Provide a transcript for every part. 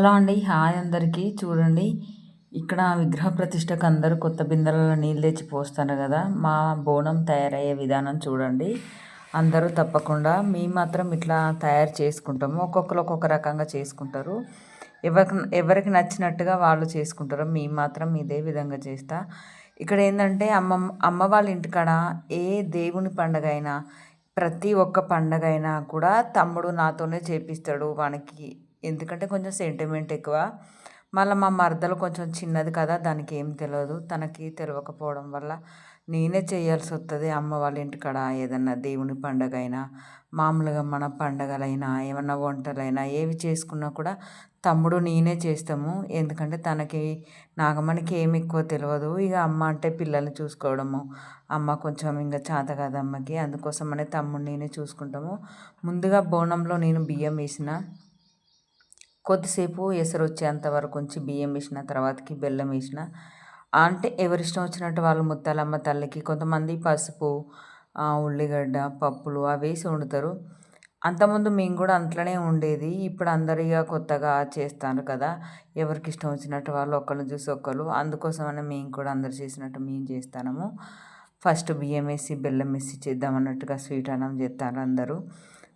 Hello అండి hi అందరికీ. చూడండి ఇక్కడ విగ్రహ ప్రతిష్టకు అందరూ కొత్త బిందెలలో నీళ్ళు తెచ్చి పోస్తారు కదా. మా బోనం తయారయ్యే విధానం చూడండి. అందరూ తప్పకుండా మేము మాత్రం ఇట్లా తయారు చేసుకుంటాము. ఒక్కొక్కరు ఒక్కొక్క రకంగా చేసుకుంటారు. ఎవరికి ఎవరికి నచ్చినట్టుగా వాళ్ళు చేసుకుంటారు మేము మాత్రం ఇదే విధంగా చేస్తా. ఇక్కడ ఏంటంటే అమ్మ అమ్మ వాళ్ళ ఇంటికాడ ఏ దేవుని పండగ అయినా ప్రతి ఒక్క పండగ అయినా కూడా తమ్ముడు నాతోనే చేపిస్తాడు వానికి ఎందుకంటే కొంచెం సెంటిమెంట్ ఎక్కువ. మళ్ళీ మా మరదలు కొంచెం చిన్నది కదా దానికి ఏం తెలియదు తనకి తెలియకపోవడం వల్ల నేనే చేయాల్సి వస్తుంది అమ్మ వాళ్ళ ఇంటికాడ ఏదన్నా దేవుని పండగ అయినా మామూలుగా మన పండగలైనా ఏమన్నా వంటలైనా ఏవి చేసుకున్నా కూడా తమ్ముడు నేనే చేస్తాము. ఎందుకంటే తనకి నాగమ్మనికి ఏమి ఎక్కువ తెలియదు ఇక అమ్మ అంటే పిల్లల్ని చూసుకోవడము. అమ్మ కొంచెం ఇంకా చేత కాదు అమ్మకి. అందుకోసమనే తమ్ముడు నేనే చూసుకుంటాము. ముందుగా బోనంలో నేను బియ్యం వేసిన. కొద్దిసేపు ఎసరు వచ్చేంత వరకు ఉంచి బియ్యం వేసిన తర్వాతకి బెల్లం వేసిన. అంటే ఎవరిష్టం వచ్చినట్టు వాళ్ళు ముత్తాలమ్మ తల్లికి కొంతమంది పసుపు ఉల్లిగడ్డ పప్పులు అవి వేసి వండుతారు. అంతకుముందు మేము కూడా అంట్లోనే ఉండేది. ఇప్పుడు అందరిగా కొత్తగా చేస్తాను కదా. ఎవరికి ఇష్టం వచ్చినట్టు వాళ్ళు ఒకళ్ళు చూసి ఒకళ్ళు అందుకోసమనే మేము కూడా అందరు చేసినట్టు మేము చేస్తాము ఫస్ట్ బియ్యం వేసి బెల్లం వేసి చేద్దాం అన్నట్టుగా స్వీట్ అన్నం చేస్తారు అందరూ.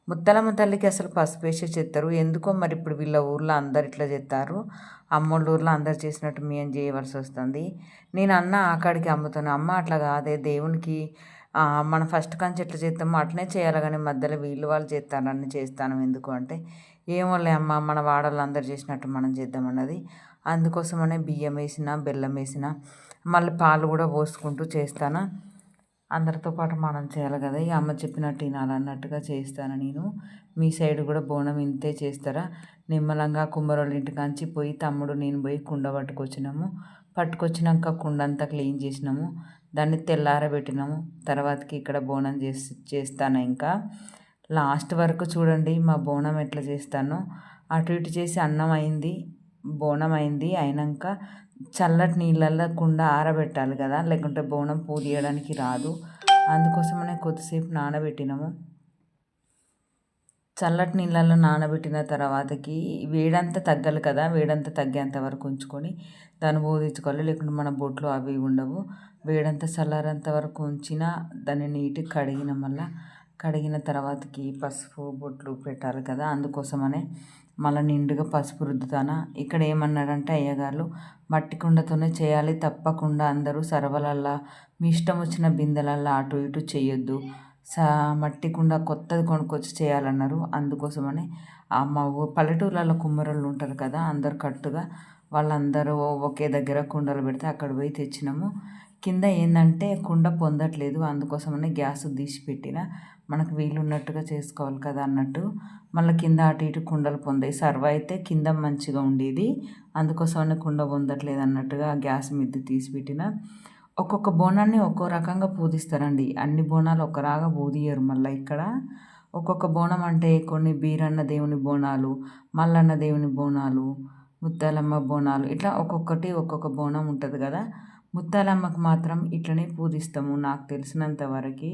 ముత్తలమ్మ తల్లికి అసలు పసుపు వేసే చేస్తారు ఎందుకో మరి ఇప్పుడు వీళ్ళ ఊర్లో అందరు ఇట్లా చేస్తారు అమ్మోళ్ళ ఊర్లో అందరు చేసినట్టు మేము చేయవలసి వస్తుంది. నేను అన్న ఆకాడికి అమ్ముతాను. అమ్మ అట్లా కాదే. దేవునికి మనం ఫస్ట్ కంచి ఎట్లా చేస్తామో అట్లనే చేయాలి. కానీ మధ్యలో వీళ్ళు వాళ్ళు చేస్తారని చేస్తాను. ఎందుకు అంటే ఏమోలే అమ్మ మన వాడల్లో చేసినట్టు మనం చేద్దామన్నది అందుకోసమనే బియ్యం వేసిన బెల్లం వేసిన మళ్ళీ పాలు కూడా పోసుకుంటూ చేస్తాను. అందరితో పాటు మనం చేయాలి కదా. ఈ అమ్మ చెప్పినట్టు వినాలన్నట్టుగా చేస్తాను నేను. మీ సైడ్ కూడా బోనం ఇంతే చేస్తారా? నిమ్మలంగా కుమ్మరోళ్ళ ఇంటికాంచి పోయి తమ్ముడు నేను పోయి కుండ పట్టుకొచ్చినాము. పట్టుకొచ్చినాక కుండంతా క్లీన్ చేసినాము. దాన్ని తెల్లారబెట్టినాము. తర్వాతకి ఇక్కడ బోనం చేసి చేస్తాను ఇంకా. లాస్ట్ వరకు చూడండి మా బోనం ఎట్లా చేస్తానో. అటు ఇటు చేసి అన్నం అయింది బోనం అయింది అయినాక చల్లటి నీళ్ళల్లో కుండ ఆరబెట్టాలి కదా లేకుంటే బోనం పూదియడానికి రాదు. అందుకోసమనే కొద్దిసేపు నానబెట్టినాము. చల్లటి నీళ్ళల్లో నానబెట్టిన తర్వాతకి వేడంతా తగ్గాలి కదా వేడంతా తగ్గేంత వరకు ఉంచుకొని దాన్ని బోధించుకోవాలి లేకుంటే మన బొట్లు అవి ఉండవు. వేడంతా చల్లారేంత వరకు ఉంచిన దాన్ని నీట్గా కడిగిన మళ్ళీ కడిగిన తర్వాతకి పసుపు బొట్లు పెట్టాలి కదా అందుకోసమనే మళ్ళీ నిండుగా పసుపు రుద్దుతానా? ఇక్కడ ఏమన్నాడంటే అయ్యగారు మట్టి కుండతోనే చేయాలి తప్పకుండా అందరూ సరవలల్లా మీ ఇష్టం వచ్చిన బిందెలల్లా అటు ఇటు చేయొద్దు సా మట్టి కుండ కొత్తది కొనుక్కొచ్చి చేయాలన్నారు. అందుకోసమని మా పల్లెటూర్లలో కుమ్మరోళ్ళు ఉంటారు కదా అందరు కట్టుగా వాళ్ళందరూ ఒకే దగ్గర కుండలు పెడితే అక్కడ పోయి తెచ్చినాము. కింద ఏంటంటే కుండ పొందట్లేదు అందుకోసమని గ్యాస్ తీసి పెట్టిన. మనకు వీలున్నట్టుగా చేసుకోవాలి కదా అన్నట్టు మళ్ళీ కింద అటు ఇటు కుండలు పొందాయి. సర్వ అయితే కింద మంచిగా ఉండేది. అందుకోసమని కుండ పొందట్లేదు అన్నట్టుగా గ్యాస్ మిద్ది తీసి పెట్టిన. ఒక్కొక్క బోనాన్ని ఒక్కో రకంగా పూజిస్తారండి. అన్ని బోనాలు ఒకరాగా పూదియరు మళ్ళీ ఇక్కడ. ఒక్కొక్క బోనం అంటే కొన్ని బీరన్న దేవుని బోనాలు మల్లన్న దేవుని బోనాలు ముత్తాలమ్మ బోనాలు ఇట్లా ఒక్కొక్కటి ఒక్కొక్క బోనం ఉంటుంది కదా. ముత్తాలమ్మకు మాత్రం ఇట్లనే పూజిస్తాము. నాకు తెలిసినంత వరకు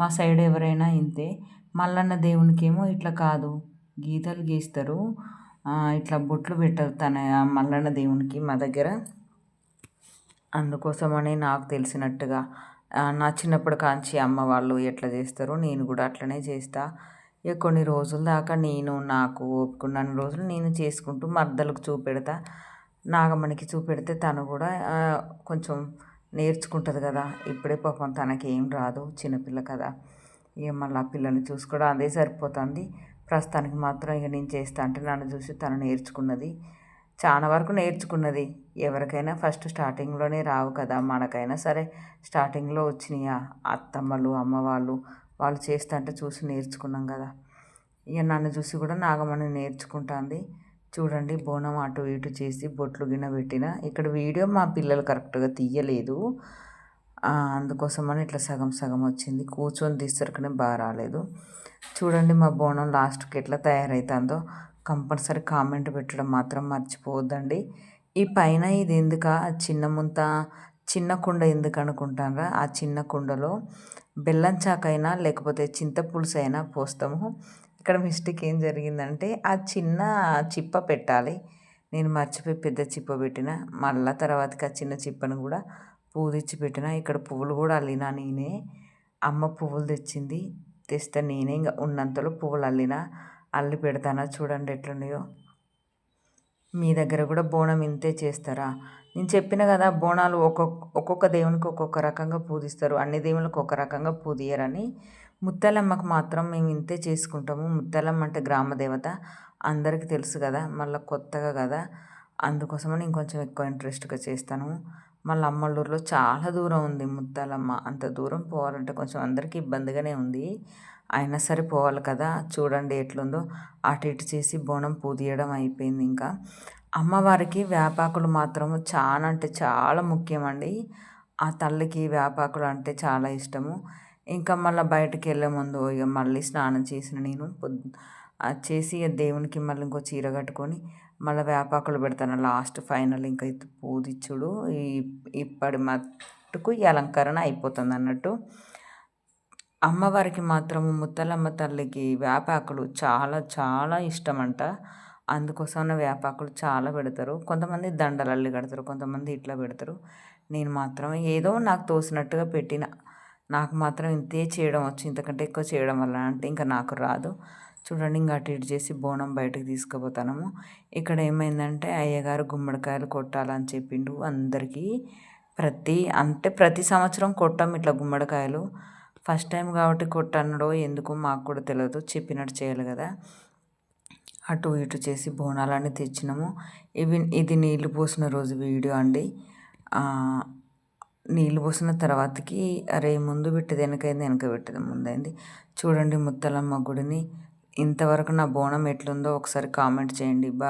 మా సైడ్ ఎవరైనా ఇంతే. మల్లన్న దేవునికేమో ఇట్లా కాదు. గీతలు గీస్తారు. ఇట్లా బొట్లు పెట్టరు తన మల్లన్న దేవునికి మా దగ్గర. అందుకోసమని నాకు తెలిసినట్టుగా నా చిన్నప్పుడు కాంచి అమ్మ వాళ్ళు ఎట్లా చేస్తారో నేను కూడా అట్లనే చేస్తా. ఇక కొన్ని రోజుల దాకా నేను నాకు ఒప్పుకున్న రోజులు నేను చేసుకుంటూ మర్దలకు చూపెడతా. నాగమ్మనికి చూపెడితే తను కూడా కొంచెం నేర్చుకుంటుంది కదా. ఇప్పుడే పాపం తనకి ఏం రాదు చిన్నపిల్ల కదా. ఇక మళ్ళీ ఆ పిల్లల్ని చూసుకోవడం అదే సరిపోతుంది. ప్రస్తుతానికి మాత్రం ఇక నేను చేస్తా అంటే నన్ను చూసి తను నేర్చుకున్నది. చాలా వరకు నేర్చుకున్నది. ఎవరికైనా ఫస్ట్ స్టార్టింగ్లోనే రావు కదా. మనకైనా సరే స్టార్టింగ్లో వచ్చినాయి అత్తమ్మలు అమ్మవాళ్ళు. వాళ్ళు చేస్తుంటే చూసి నేర్చుకున్నాం కదా. ఇక నన్ను చూసి కూడా నాగమణి నేర్చుకుంటుంది. చూడండి బోనం అటు ఇటు చేసి బొట్లు గిన్నె పెట్టిన. ఇక్కడ వీడియో మా పిల్లలు కరెక్ట్గా తీయలేదు. అందుకోసమని ఇట్లా సగం సగం వచ్చింది. కూర్చొని తీసరికనే బాగా రాలేదు. చూడండి మా బోనం లాస్ట్కి ఎట్లా తయారవుతుందో కంపల్సరీ కామెంట్ పెట్టడం మాత్రం మర్చిపోవద్దండి. ఈ పైన ఇది ఎందుక? చిన్న ముంత చిన్న కుండ ఎందుకు అనుకుంటారా ఆ చిన్న కుండలో బెల్లం చాకైనా లేకపోతే చింతపులుసు అయినా పోస్తాము. ఇక్కడ మిస్టేక్ ఏం జరిగిందంటే ఆ చిన్న చిప్ప పెట్టాలి. నేను మర్చిపోయి పెద్ద చిప్ప పెట్టిన మళ్ళా తర్వాతకి ఆ చిన్న చిప్పను కూడా పువ్వు తెచ్చి పెట్టిన ఇక్కడ పువ్వులు కూడా అల్లినా నేనే. అమ్మ పువ్వులు తెచ్చింది తెస్తే నేనే ఇంకా ఉన్నంతలో పువ్వులు అల్లిన అల్లి పెడతానా చూడండి ఎట్లున్నాయో మీ దగ్గర కూడా బోనం ఇంతే చేస్తారా? నేను చెప్పిన కదా బోనాలు ఒక్కొక్క ఒక్కొక్క దేవునికి ఒక్కొక్క రకంగా పూజిస్తారు అన్ని దేవునికి ఒక రకంగా పూదియరని. ముత్యాలమ్మకు మాత్రం మేము ఇంతే చేసుకుంటాము. ముత్యాలమ్మ అంటే గ్రామదేవత అందరికీ తెలుసు కదా మళ్ళీ కొత్తగా కదా. అందుకోసమని ఇంకొంచెం ఎక్కువ ఇంట్రెస్ట్గా చేస్తాను. మళ్ళీ అమ్మలూరులో చాలా దూరం ఉంది ముత్తాలమ్మ. అంత దూరం పోవాలంటే కొంచెం అందరికీ ఇబ్బందిగానే ఉంది. అయినా సరే పోవాలి కదా. చూడండి ఎట్లుందో. అటు ఇటు చేసి బోనం పూదియడం అయిపోయింది ఇంకా. అమ్మవారికి వేపాకులు మాత్రము చాలా అంటే చాలా ముఖ్యమండి. ఆ తల్లికి వేపాకులు అంటే చాలా ఇష్టము. ఇంకా మళ్ళీ బయటకు వెళ్ళే ముందు ఇక మళ్ళీ స్నానం చేసిన నేను పొద్దు చేసి దేవునికి మళ్ళీ ఇంకో చీర కట్టుకొని మళ్ళీ వేపాకులు పెడతాను. లాస్ట్ ఫైనల్ ఇంకా పూదిచ్చుడు ఈ ఇప్పటి మట్టుకు ఈ అలంకరణ అయిపోతుంది అన్నట్టు. అమ్మవారికి మాత్రం ముత్తలమ్మ తల్లికి వేపాకులు చాలా చాలా ఇష్టం అంట అందుకోసం వేపాకులు చాలా పెడతారు. కొంతమంది దండలల్లి కడతారు కొంతమంది ఇట్లా పెడతారు. నేను మాత్రం ఏదో నాకు తోసినట్టుగా పెట్టిన. నాకు మాత్రం ఇంతే చేయడం వచ్చు ఇంతకంటే ఎక్కువ చేయడం వల్ల అంటే ఇంకా నాకు రాదు. చూడండి ఇంకా అటు ఇటు చేసి బోనం బయటకు తీసుకుపోతాము ఇక్కడ ఏమైందంటే అయ్యగారు గుమ్మడికాయలు కొట్టాలని చెప్పిండు అందరికీ. ప్రతి అంటే ప్రతి సంవత్సరం కొట్టాం ఇట్లా గుమ్మడికాయలు. ఫస్ట్ టైం కాబట్టి కొట్టనడో ఎందుకో మాకు కూడా తెలియదు చెప్పినట్టు చేయాలి కదా. అటు ఇటు చేసి బోనాలన్నీ తెచ్చినాము. ఇవి ఇది నీళ్ళు పోసిన రోజు వీడియో అండి. నీళ్ళు పోసిన తర్వాతకి అరే ముందు పెట్టేది వెనకైంది వెనక పెట్టేది ముందైంది. చూడండి ముత్తలమ్మ గుడిని. ఇంతవరకు నా బోనం ఎట్లుందో ఒకసారి కామెంట్ చేయండి. బాయ్.